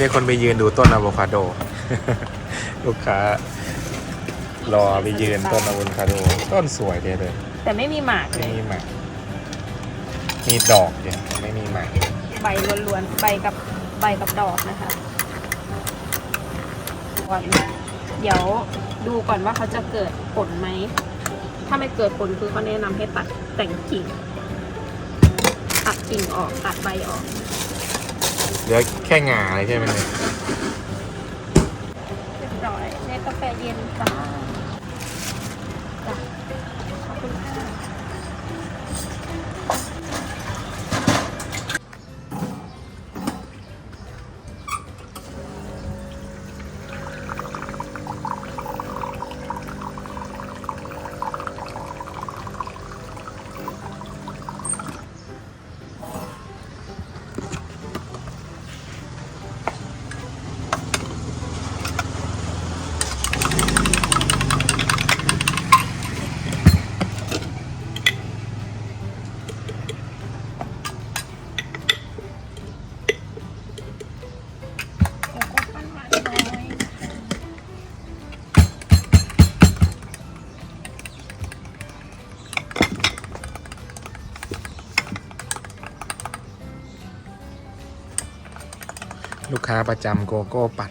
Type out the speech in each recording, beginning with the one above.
มีเลยคนไปยืนดูต้นอะโวคาโด ลูกค้า รอไปยืนต้นอะโวคาโด ต้นสวยเลยเลยแต่ไม่มีหมากเลไม่ย มีหมากมีดอกเนี่ยไม่มีหมากใบล้วนๆใบกับใบกับดอกนะคะก่อนเดี๋ยวดูก่อนว่าเขาจะเกิดผลไหม ถ้าไม่เกิดผลคือเขาแนะนำให้ตัดแต่งกิ่ง ตัดกิ่งออกตัดใบออก เหลือแค่งาเลยใช่ไหมเนี่ย เรียบร้อยในกาแฟเย็นจ้า ค้าประจำโกโก้ปัด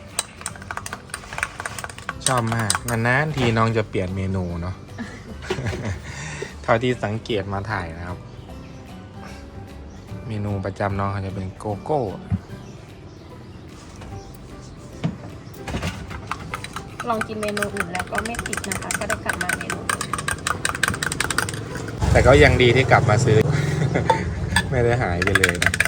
ชอบมากนานๆทีน้องจะเปลี่ยนเมนูเนาะ เท่าที่สังเกตมาถ่ายนะครับ เมนูประจำน้องเขาจะเป็นโกโก้ลองกินเมนูอื่นแล้วก็ไม่ติดนะคะ ก็ได้กลับมาเมนูอื่นแต่ก็ยังดีที่กลับมาซื้อ ไม่ได้หายไปเลยนะ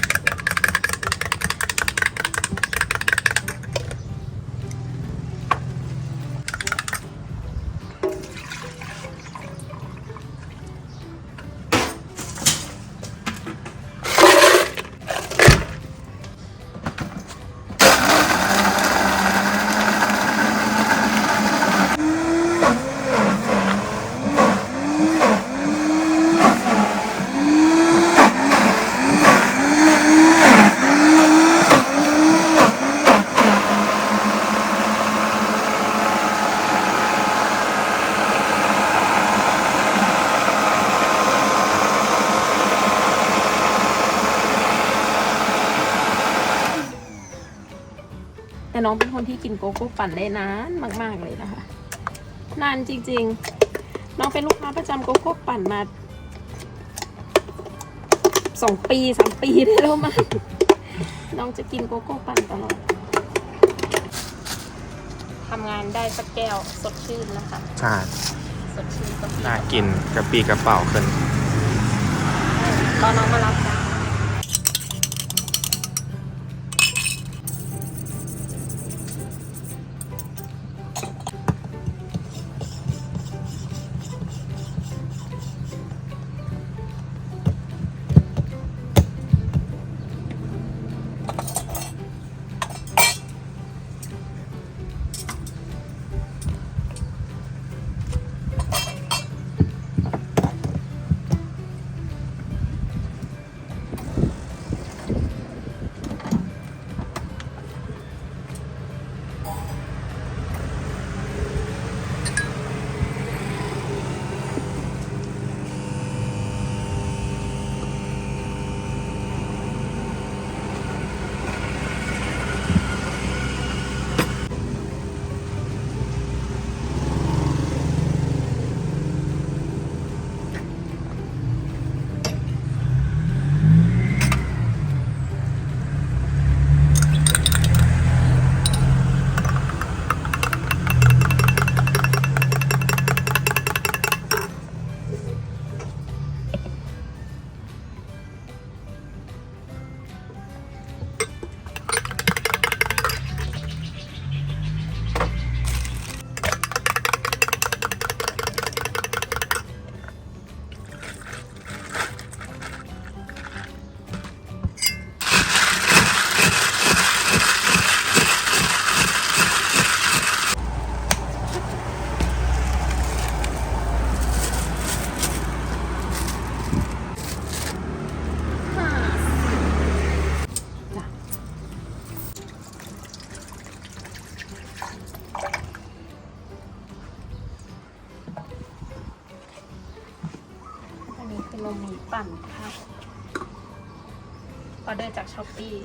องเป็นคนที่กินโกโก้ปั่นได้นานมาก ๆเลยนะคะ นานจริง ๆ น้องเป็นลูกค้าประจำโกโก้ปั่นมาสองปีสามปีได้แล้วมั้งน้องจะกินโกโก้ปั่นตลอดทำงานได้สักแก้วสดชื่นนะคะใช่สดชื่นก็น่ากินกระปีกระเป๋าขึ้นตอนน้องมารับ หมีปั่นค่ะออเดอร์จากช้อปปี้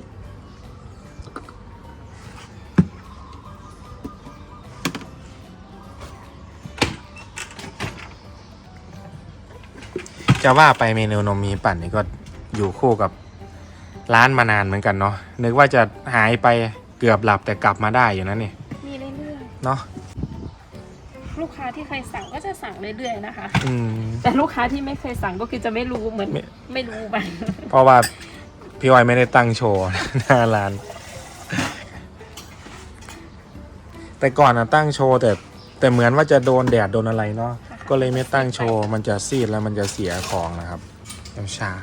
จะว่าไปเมนูนมมีปั่นนี่ก็อยู่คู่กับร้านมานานเหมือนกันเนาะนึกว่าจะหายไปเกือบหลับแต่กลับมาได้อยู่นะนี่มีเรื่อยเนาะๆลูก ค้าที่เคยสั่งก็จะสั่งเรื่อยๆนะคะ อืม แต่ลูกค้าที่ไม่เคยสั่งก็คือจะไม่รู้เหมือนไม่ ไม่รู้ไป เพราะว่าพี่ออยไม่ได้ตั้งโชว์ หน้าร้าน แต่ก่อนอะตั้งโชว์แต่แต่เหมือนว่าจะโดนแดดโดนอะไรเนาะก็เลยไม่ตั้งโชว์ มันจะซีดแล้วมันจะเสียของนะครับยามเช้า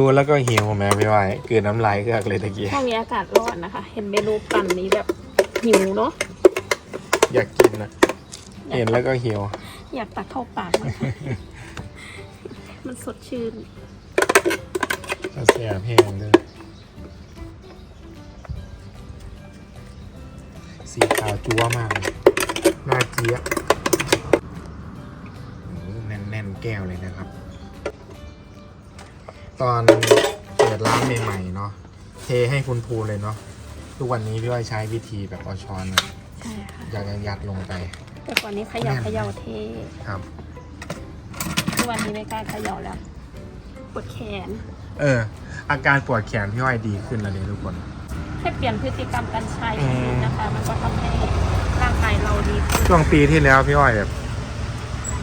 ดูแล้วก็หิวแม่พี่ออยคือน้ำลายเอือกเลยตะกี้ช่วงนี้อากาศร้อนนะคะ เห็นเมนูปั่นนี้แบบหิวเนาะอยากกินนะเห็นแล้วก็หิว อยากตักเข้าปากเลยมันสดชื่นจะเสียแพงด้วยสีขาวจั๊วมากเลยน่าเจี๊ยบโอ้โหแน่นๆแก้วเลยนะครับ ตอนเปิดร้านใหม่ๆเนาะเทให้คุณภูเลยเนาะทุกวันนี้พี่ว่าใช้วิธีแบบเอาช้อนอะใช่ค่ะยัดยัดๆลงไป แต่ก่อนนี้เขย่าเขย่าเทครับ ทุกวันนี้ไม่กล้าเขย่าแล้วปวดแขน เออ อาการปวดแขนพี่อ้อยดีขึ้นแล้วเนี่ยทุกคน แค่เปลี่ยนพฤติกรรมการใช้อืมนะคะ มันก็ทำให้ร่างกายเราดีขึ้นช่วงปีที่แล้วพี่อ้อยแบบ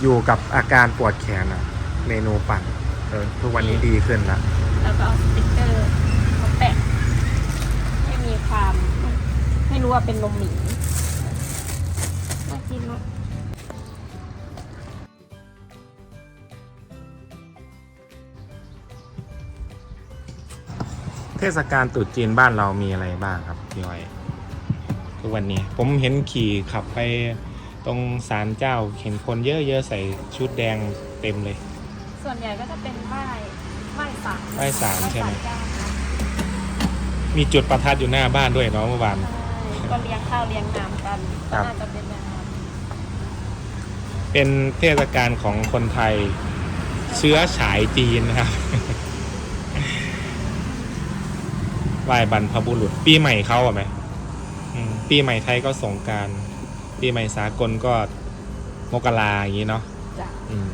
อยู่กับอาการปวดแขนอะเมนูปั่น เออทุกวันนี้ดีขึ้นละแล้วก็เอาสติกเกอร์มาแปะให้มีความไม่รู้ว่าเป็นนมหมีน่ากินเนอะเทศกาลตรุษจีนบ้านเรามีอะไรบ้างครับพี่อ้อยทุกวันนี้ ผมเห็นขี่ขับไปตรงศาลเจ้า เห็นคนเยอะๆใส่ชุดแดงเต็มเลย ส่วนใหญ่ก็จะเป็นไหว้ไหว้ศาลไหว้ศาลใช่ไหม เจ้าค่ะมีจุดประทัดอยู่หน้าบ้านด้วยเนาะเมื่อวาน ใช่ก็เลี้ยงข้าวเลี้ยงน้ำกันครัก็บ น่าจะเป็นแบบนั้นเป็นเทศกาลของคนไทยเชื้อฉายจีนนะครับ ไหว้บรรพบุรุษ ปีใหม่เขาอะไหมอืมปีใหม่ไทยก็สงกราร ปีใหม่สากลก็มกราอย่างนี้เนาะจ้ะอืม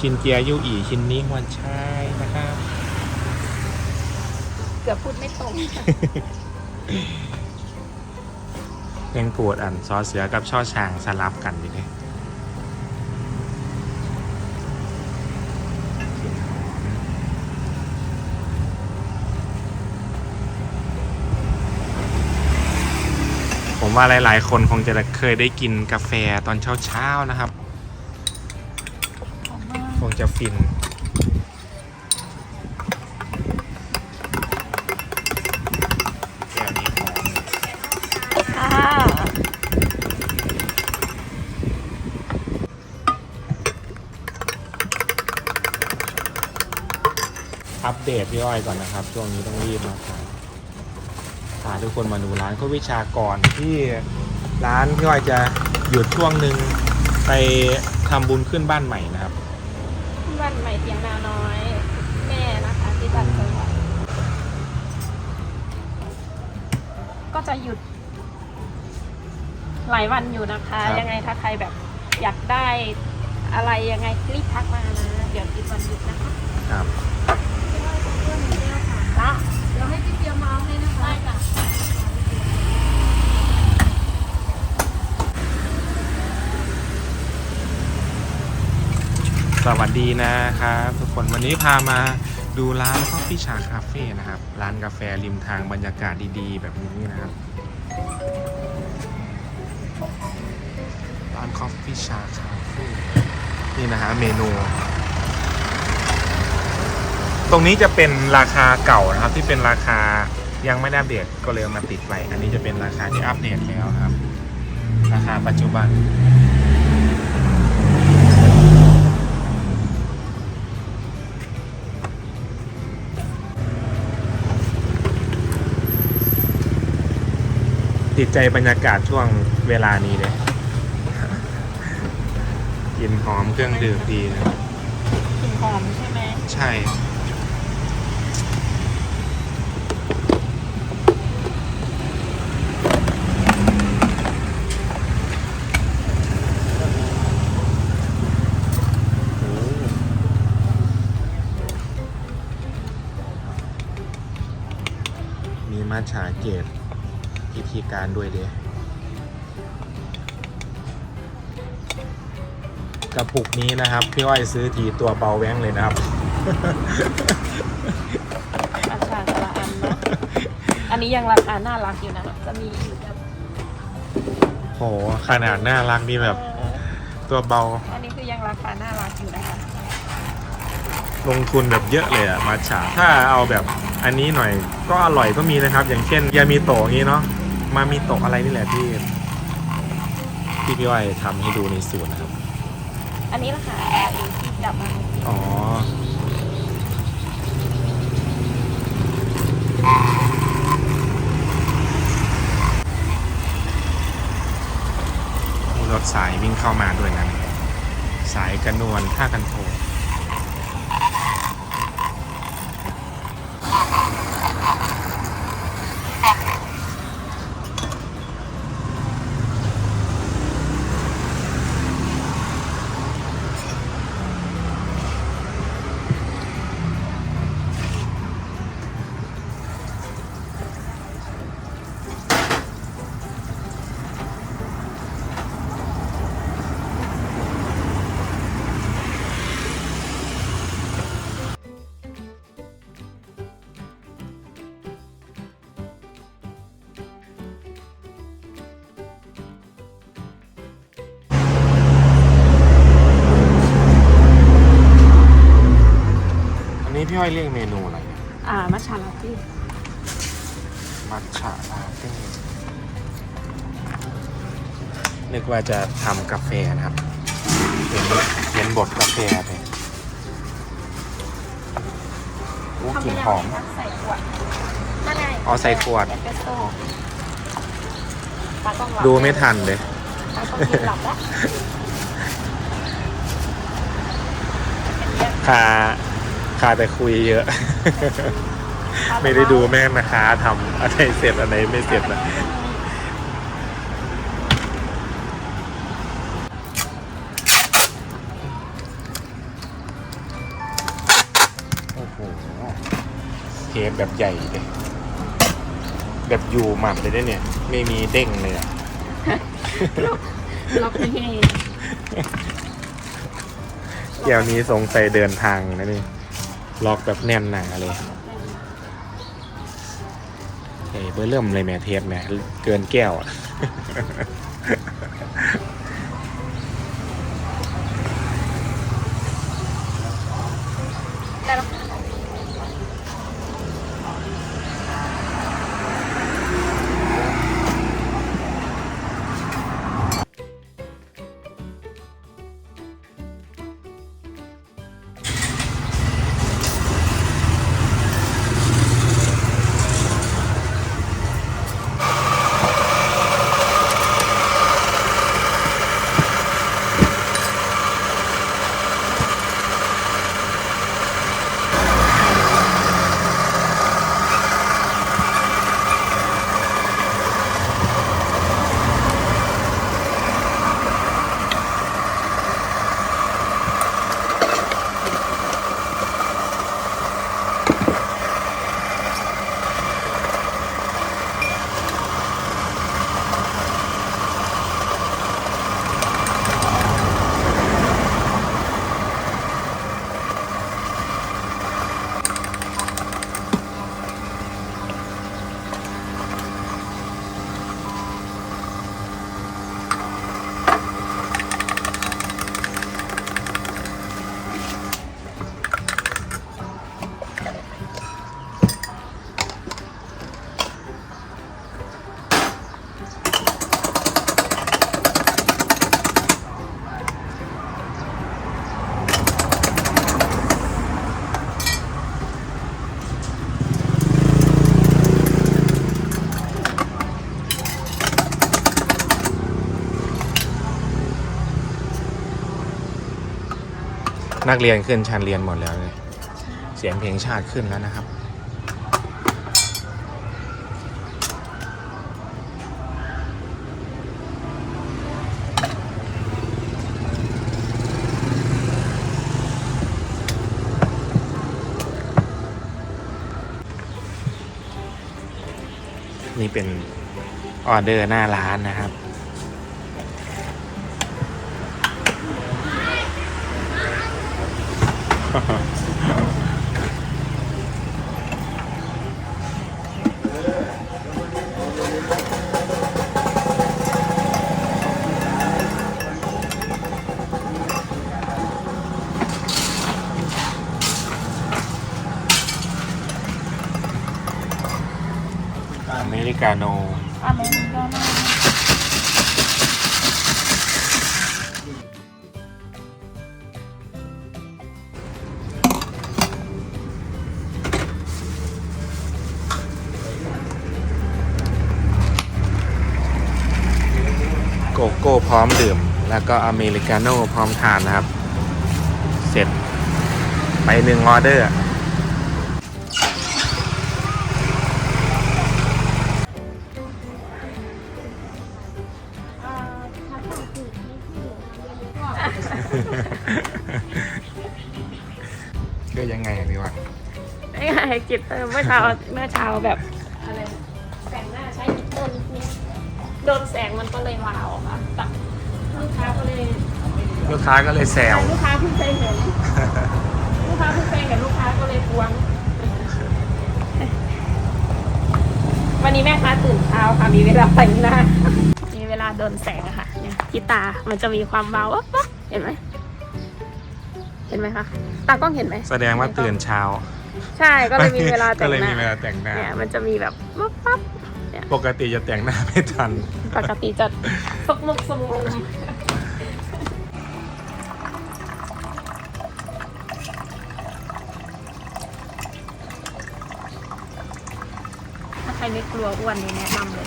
ชินเจียยู่อีชินนี้ฮวนชายนะครับเกือบพูดไม่ตรงยังปวดอันซอเสือกับช่อช้างสลับกันอยู่เลยผมว่าหลาย ๆ คนคงจะเคยได้กินกาแฟตอนเช้า ๆ นะครับหอมมากค งจะฟิน แก้วนี้หอค่ะอัปเดตพี่อ้อยก่อนนะครับ ช่วงนี้ต้องรีบมาครับพาทุกคนมาดูร้านโควิชากรที่ร้านพี่อ้อยจะหยุดช่วงหนึ่งไปทำบุญขึ้นบ้านใหม่นะครับ บ้านใหม่เตียงนาน้อย แม่นะคะที่บ้านจังหวัดก็จะหยุด หลายวันอยู่นะคะ ครับ ยังไงถ้าใครแบบอยากได้อะไรยังไงรีบทักมานะ เดี๋ยวติดวันหยุดนะคะครับ จ้าเดี๋ยวให้พี่เปียมาให้นะคะได้จ้ะ ส วัสดีนะครับทุกคนวันนี้พามาดูร้านคอฟฟี่ชาคาเฟ่นะครับ ร้านกาแฟริมทางบรรยากาศดีๆ แบบนี้นะครับ ร้านคอฟฟี่ชาคาเฟ่นี่นะฮะเมนู ตรงนี้จะเป็นราคาเก่านะครับ ที่เป็นราคายังไม่ได้อัปเดตก็เลยมาติดไว้อันนี้จะเป็นราคาที่อัปเดตแล้วครับ ราคาปัจจุบัน ติดใจบรรยากาศช่วงเวลานี้เลยกลินหอมเครื่องดื่มดีนะกลิ่นหอมใช่ไหมใช่มีมาฉาเกตพิธี การด้วยเด้กระปุกนี้นะครับ พี่อ้อยซื้อทีตัวเบาแว้งเลยนะครับ อาชาแต่ละอันเนาะอันนี้ยังราคาน่ารักอยู่นะ จะมีอยู่แบบโหขนาดน่ารักนี่แบบเออตัวเบาอันนี้คือยังราคาน่ารักอยู่นะคะ ลงทุนแบบเยอะเลยอะมาฉาถ้าเอาแบบอันนี้หน่อยก็อร่อยก็มีนะครับ อย่างเช่นยามีโตะอย่างนี้เนาะ มามีโตะอะไรนี่แหละที่ที่พี่อ้อยทำให้ดูในสูตรนะครับ อันนี้ราคาเองที่จับมาอ๋อมีรถสายวิ่งเข้ามาด้วยนะสายกระนวลท่ากันโท จะทำกาแฟนะครับเห็นเห็นบดกาแฟไปโอ้กลิ่นหอม ใส่ขวดนั่นไงอ๋อใส่ขวด เอสเปรสโซ่ตากล้องหลับดูไม่ทันเลย ตากล้องกินหลับแล้วคาคาแต่คุยเยอะ ไม่ได้ดูแม่นะคะทำอะไรเสร็จอะไรไม่เสร็จนะ แบบใหญ่เลยแบบอยู่หมัดเลยเนี่ยเนี่ย ไม่มีเด้งเลยอะล็อกไม่ให้แก้วนี้สงสัยเดินทางนะนี่ล็อกแบบแน่นหนาเลยเฮ้ยเบอร์เริ่มเลยแม่เทปแม่เกินแก้วอะ นักเรียนขึ้นชั้นเรียนหมดแล้วเลยเสียงเพลงชาติขึ้นแล้วนะครับ นี่เป็นออเดอร์หน้าร้านนะครับ เมริกาโนอเมริกาโน่โกโก้พร้อมดื่ม แล้วก็อเมริกาโน่พร้อมทานนะครับ เสร็จไปหนึ่งออเดอร์ ก็ยังไงอะพี่วันไม่ไงกิตเตอร์เมื่อเช้าเมื่อเช้าแบบอะไรแต่งหน้าใช้กิตเตอร์นิดนึงโดนแสงมันก็เลยวาวค่ะแต่ลูกค้าก็เลยลูกค้าก็เลยแซวลูกค้าเพิ่งเคยเห็นลูกค้าเพิ่งเคยเห็นลูกค้าก็เลยทวง วันนี้แม่ค้าตื่นเช้าค่ะมีเวลาแต่งหน้ามีเวลาโดนแสงอะค่ะเนี่ยที่ตามันจะมีความเบาวับวับ เห็นไหม เห็นไหมคะตากล้องเห็นไหมแสดงว่าตื่นเช้า ใช่ก็เลยมีเวลาแต่ก็งเลยหมีน้าเวลาแต่งหน้า เนี่ยมันจะมีแบบวับวับปกติจะแต่งหน้าไม่ทัน ปกติจะสกมุกสมุมถ้าใครไม่กลัวอ้วนนี่แนะนำเลย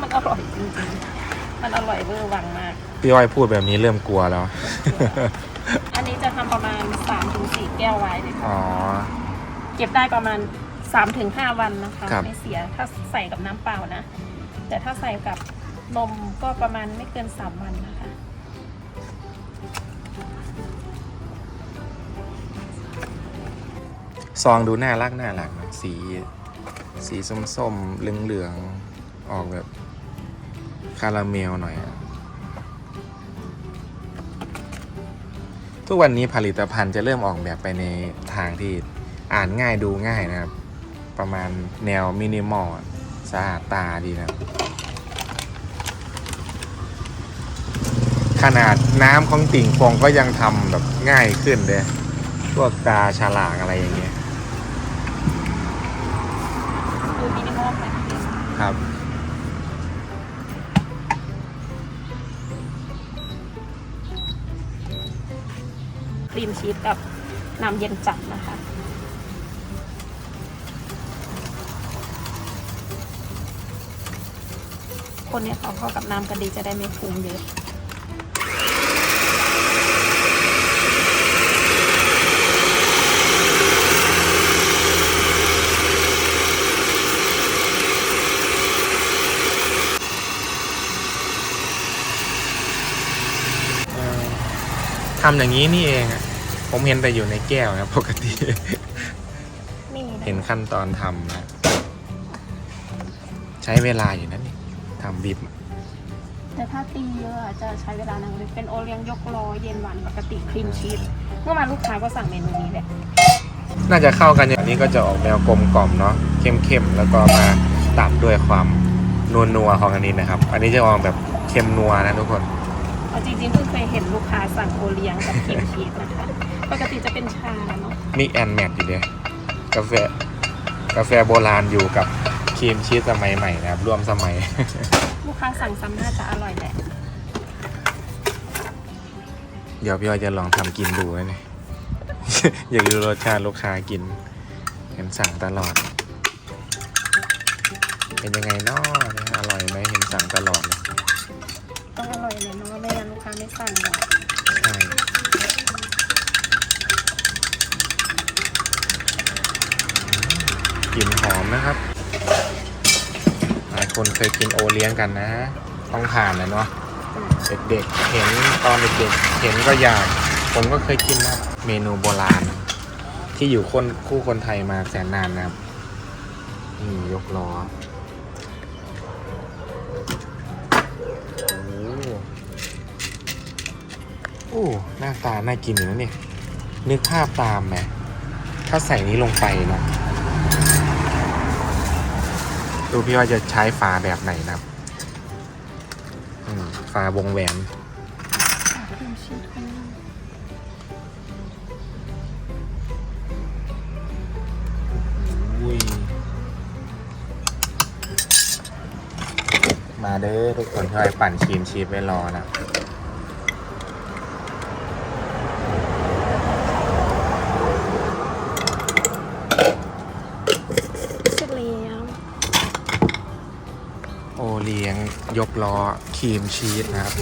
มันอร่อยจริงๆ มันอร่อยเวอร์วังมาก พี่อ้อยพูดแบบนี้เริ่มกลัวแล้ว อันนี้จะทำประมาณ3-4แก้วไว้เลยค่ะอ๋อ เก็บได้ประมาณ3-5วันนะคะ ครับ ไม่เสียถ้าใส่กับน้ำเปล่านะ แต่ถ้าใส่กับนมก็ประมาณไม่เกิน 3 วันนะคะ ซองดูน่ารักน่ารักนะสี สีส้มๆเหลืองๆออกแบบ คาราเมลหน่อยอะทุกวันนี้ผลิตภัณฑ์จะเริ่มออกแบบไปในทางที่อ่านง่ายดูง่ายนะครับ ประมาณแนวมินิมอลอะสะอาดตาดีนะครับขนาดน้ำของติ่งฟองก็ยังทำแบบง่ายขึ้นเลยพวกตาฉลากอะไรอย่างเงี้ยดูมินิมอลแบบนี้ครับ รีมชีสกับน้ำเย็นจัดนะคะ คนเนี้ยขาเข้ากับน้ำกันดีจะได้ไม่ฟุ้งเยอะทำอย่างนี้นี่เองอะ ผมเห็นแต่อยู่ในแก้วนะปกติ นี่นะเห็นขั้นตอนทำนะใช้เวลาอยู่นะนี่ทำบิบอะแต่ถ้าตีเยอะอาจจะใช้เวลานานเลยเป็นโอเลี้ยงยกล้อเย็นหวานปกติครีมชีสเมื่อมาลูกค้าก็สั่งเมนูนี้แหละน่าจะเข้ากันอย่างนี้ก็จะออกแนวกลมกล่อมเนาะเข้มๆแล้วก็มาตัดด้วยความนัวๆของอันนี้นะครับ อันนี้จะออกแบบเค็มนัวนะทุกคน เอาจริงๆเพิ่งเคยเห็นลูกค้าสั่งโอเลี้ยงกับครีมชีสนะคะ ปกติจะเป็นชาเนาะมิกแอนแมทอยู่เลยกาแฟกาแฟโบราณอยู่กับครีมชีสสมัยใหม่นะครับร่วมสมัย ลูกค้าสั่งซ้ำน่าจะอร่อยแหละเดี๋ยวพี่อ้อยจะลองทำกินดูนะเนี่ย อยากรู้รสชาติลูกค้ากินเห็นสั่งตลอด เป็นยังไงเนาะอร่อยไหมเห็นสั่งตลอดเลยต้องอร่อยเลยเนาะไม่งั้นลูกค้าไม่สั่งหรอกใช่ กลิ่นหอมนะครับ หลายคนเคยกินโอเลี้ยงกันนะ ต้องผ่านนะเนาะเด็กๆเห็นตอนเด็กๆเห็นก็อยาก ผมก็เคยกินนะเมนูโบราณ ที่อยู่คนคู่คนไทยมาแสนนานนะครับนี่ยกล้อโอ้โหหน้าตา น่ากินอยู่นะเนี่ยนึกภาพตามไหมถ้าใส่นี้ลงไปเนาะ ดูพี่ว่าจะใช้ฝาแบบไหนนะครับอืมฝาวงแหวนอุ้ยมาเด้อทุกคนช่วยปั่นครีมชีสไว้รอนะ เสร็จแล้ว โอ เลี้ยงยกล้อครีมชีสนะครับ